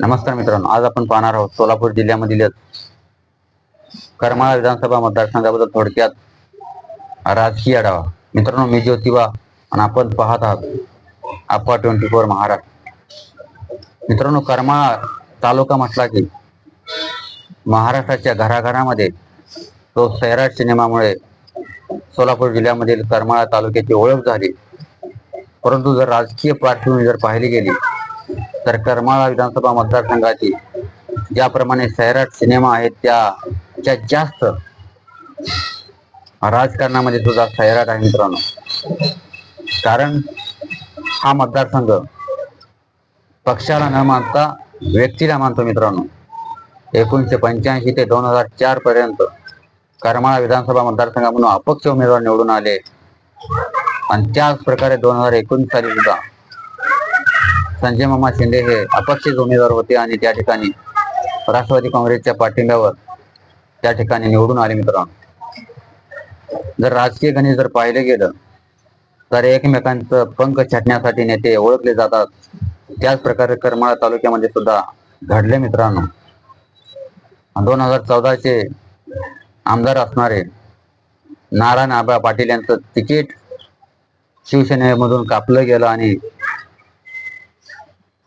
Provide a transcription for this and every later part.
नमस्कार मित्रांनो आज आपण पाहणार आहोत सोलापूर जिल्ह्यामधील करमाळा विधानसभा मतदारसंघाबद्दल थोडक्यात राजकीय आढावा. मित्रांनो मी ज्योतिबा आणि आपण पाहत आहात आपा ट्वेंटी फोर महाराष्ट्र. मित्रांनो करमाळा तालुका म्हटला की महाराष्ट्राच्या घराघरामध्ये तो सैराट सिनेमामुळे सोलापूर जिल्ह्यामधील करमाळा तालुक्याची ओळख झाली. परंतु जर राजकीय पार्श्वभूमी जर पाहिली गेली तर करमाळा विधानसभा मतदारसंघाची ज्याप्रमाणे सैराट सिनेमा आहेत त्याच्या जास्त राजकारणामध्ये सुद्धा सैराट आहे मित्रांनो. कारण हा मतदारसंघ पक्षाला न मानता व्यक्तीला मानतो मित्रांनो. एकोणीसशे पंच्याऐंशी ते दोन हजार चार पर्यंत करमाळा विधानसभा मतदारसंघामधून अपक्ष उमेदवार निवडून आले. आणि त्याच प्रकारे दोन हजार एकोणीस साली सुद्धा संजय मामा शिंदे हे अपक्षित उमेदवार होते आणि त्या ठिकाणी राष्ट्रवादी काँग्रेसच्या पाठिंब्यावर त्या ठिकाणी निवडून आले मित्रांनो. जर राजकीय गणित जर पाहिलं गेलं तर एकमेकांचं पंख छाटण्यासाठी नेते ओळखले जातात. त्याच प्रकारे करमाळा तालुक्यामध्ये सुद्धा घडले मित्रांनो. दोन हजार चौदाचे आमदार असणारे नारायण आबा पाटील यांचं तिकीट शिवसेनेमधून कापलं गेलं आणि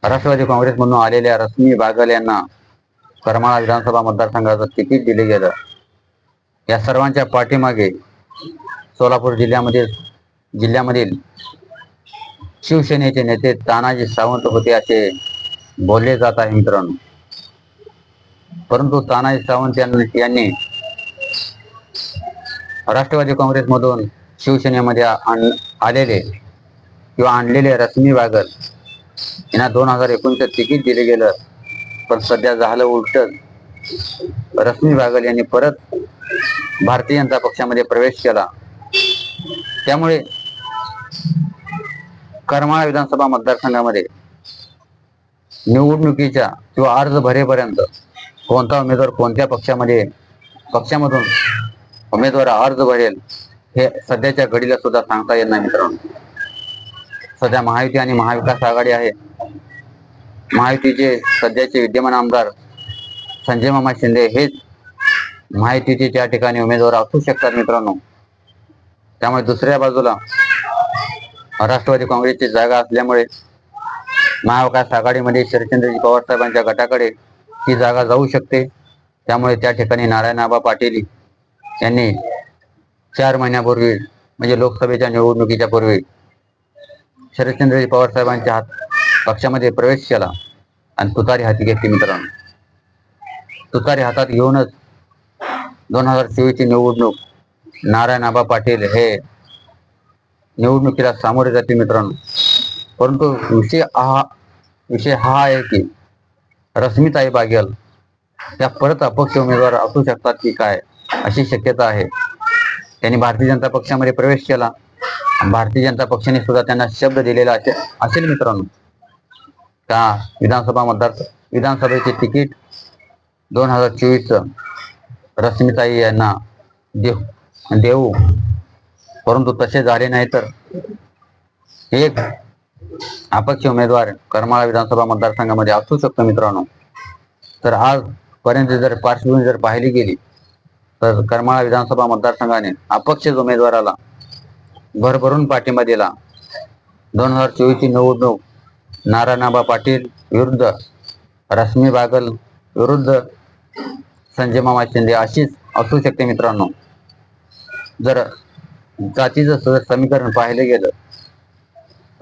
राष्ट्रवादी काँग्रेसमधून आलेल्या रश्मी बागल यांना करमाळा विधानसभा मतदारसंघाचं तिकीट दिले गेलं. या सर्वांच्या पाठीमागे सोलापूर जिल्ह्यामध्ये जिल्ह्यामधील शिवसेनेचे नेते तानाजी सावंत होते असे बोलले जात आहे मित्रांनो. परंतु तानाजी सावंत यांनी यांनी राष्ट्रवादी काँग्रेसमधून शिवसेनेमध्ये आण- आलेले किंवा आणलेले रश्मी बागल यांना दोन हजार एकोणीस तिकीट दिलं गेलं. पण सध्या झालं उलट. रश्मी बागल यांनी परत भारतीय जनता पक्षामध्ये प्रवेश केला. त्यामुळे करमाळा विधानसभा मतदारसंघामध्ये निवडणुकीच्या किंवा अर्ज भरेपर्यंत कोणता उमेदवार कोणत्या पक्षामध्ये पक्षामधून उमेदवार अर्ज भरेल हे सध्याच्या घडीला सुद्धा सांगता येत नाही मित्रांनो. सध्या महायुती आणि महाविकास आघाडी आहे. महायुतीचे सध्याचे विद्यमान आमदार संजय मामा शिंदे हेच महायुतीचे त्या ठिकाणी उमेदवार असू शकतात मित्रांनो. त्यामुळे दुसऱ्या बाजूला राष्ट्रवादी काँग्रेसची जागा असल्यामुळे महाविकास आघाडीमध्ये शरदचंद्रजी पवार साहेबांच्या गटाकडे ती जागा जाऊ शकते. त्यामुळे त्या ठिकाणी नारायणआबा पाटील यांनी चार महिन्यापूर्वी म्हणजे लोकसभेच्या निवडणुकीच्या पूर्वी शरदचंद्रजी पवार साहेबांच्या हात पक्षामध्ये प्रवेश केला आणि तुतारी हाती घेतली मित्रांनो. तुतारी हातात घेऊनच दोन हजार चोवीसची निवडणूक नारायण आबा पाटील हे निवडणुकीला सामोरे जातील मित्रांनो. परंतु विषय हा विषय हा आहे की रश्मिताई बागेल त्या परत अपक्ष उमेदवार असू शकतात की काय अशी शक्यता आहे. त्यांनी भारतीय जनता पक्षामध्ये प्रवेश केला. भारतीय जनता पक्षाने सुद्धा त्यांना शब्द दिलेला असे असेल मित्रांनो. का विधानसभा मतदार विधानसभेचे तिकीट दोन हजार चोवीस रश्मिताई यांना देऊ. देऊ. परंतु तसे झाले नाही तर एक अपक्ष उमेदवार करमाळा विधानसभा मतदारसंघामध्ये असू शकतो मित्रांनो. तर आजपर्यंत जर पार्श्वभूमी जर पाहिली गेली तर करमाळा विधानसभा मतदारसंघाने अपक्ष उमेदवाराला भरभरून पाठिंबा दिला. दोन हजार चोवीसची निवडणूक नारायणाबा पाटील विरुद्ध रश्मी बागल विरुद्ध संजय मामा शिंदे अशीच असू शकते मित्रांनो. जर जातीचं जर समीकरण पाहिलं गेलं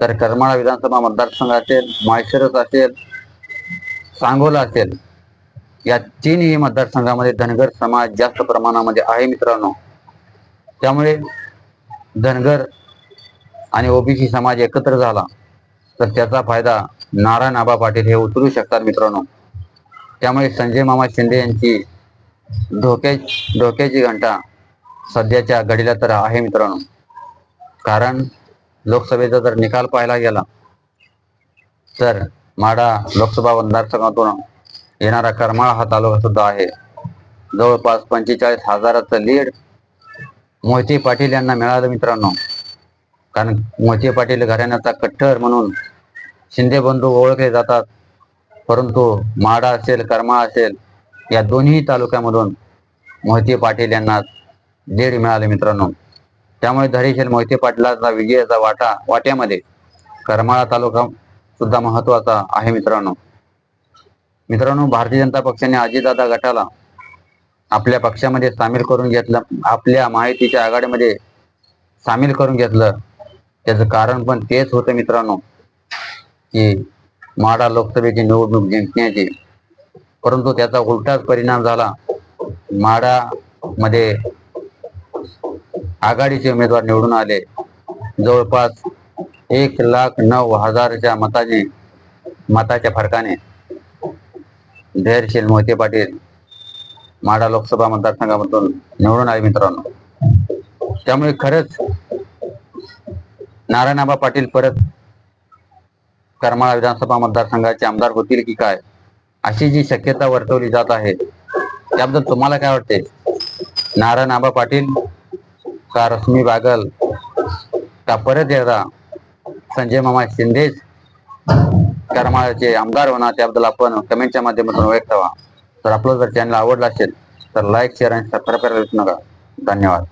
तर करमाळा विधानसभा मतदारसंघ असेल माळशिरस असेल सांगोला असेल या तीनही मतदारसंघामध्ये धनगर समाज जास्त प्रमाणामध्ये आहे मित्रांनो. त्यामुळे धनगर आणि ओबीसी समाज एकत्र झाला. तर त्याचा फायदा नारायण आबा पाटील हे उचलू शकतात मित्रांनो. त्यामुळे संजय मामा शिंदे यांची धोक्या धोक्याची घंटा सध्याच्या घडीला तर आहे मित्रांनो. कारण लोकसभेचा जर निकाल पाहायला गेला तर माडा लोकसभा मतदारसंघातून येणारा करमाळा हा तालुका सुद्धा आहे. जवळपास पंचेचाळीस हजाराचं लीड मोहिते पाटील यांना मिळालं मित्रांनो. कारण मोहिते पाटील घराण्याचा कट्टर म्हणून शिंदे बंधू ओळखले जातात. परंतु माडा असेल करमाळा असेल या दोन्ही तालुक्यामधून मोहिते पाटील यांना दीड मिळाले मित्रांनो. त्यामुळे धैर्यशील मोहिते पाटलाचा विजयाचा वाटा वाट्यामध्ये करमाळा तालुका सुद्धा महत्त्वाचा आहे मित्रांनो. मित्रांनो भारतीय जनता पक्षाने अजितदादा गटाला आपल्या पक्षामध्ये सामील करून घेतलं आपल्या माहितीच्या आघाडीमध्ये सामील करून घेतलं. त्याचं कारण पण तेच होतं मित्रांनो की माडा लोकसभेची निवडणूक जिंकण्याची. परंतु त्याचा उलटाच परिणाम झाला. माडा मध्ये आघाडीचे उमेदवार निवडून आले. जवळपास एक लाख नऊ हजारच्या मताने मताच्या फरकाने धैर्यशील मोहिते पाटील माडा लोकसभा मतदारसंघामधून निवडून आले मित्रांनो. त्यामुळे खरंच नारायणाबा पाटील परत करमाळा विधानसभा मतदारसंघाचे आमदार होतील की काय अशी जी शक्यता वर्तवली जात आहे त्याबद्दल तुम्हाला काय वाटते? नारायणाबा पाटील का रश्मी बागल का परत एकदा संजय मामा शिंदेच करमाळ्याचे आमदार होणार त्याबद्दल आपण कमेंटच्या माध्यमातून व्यक्त व्हा. तर आपलं जर चॅनल आवडला असेल तर लाईक शेअर आणि सबस्क्राईब करायला विसरू नका. धन्यवाद.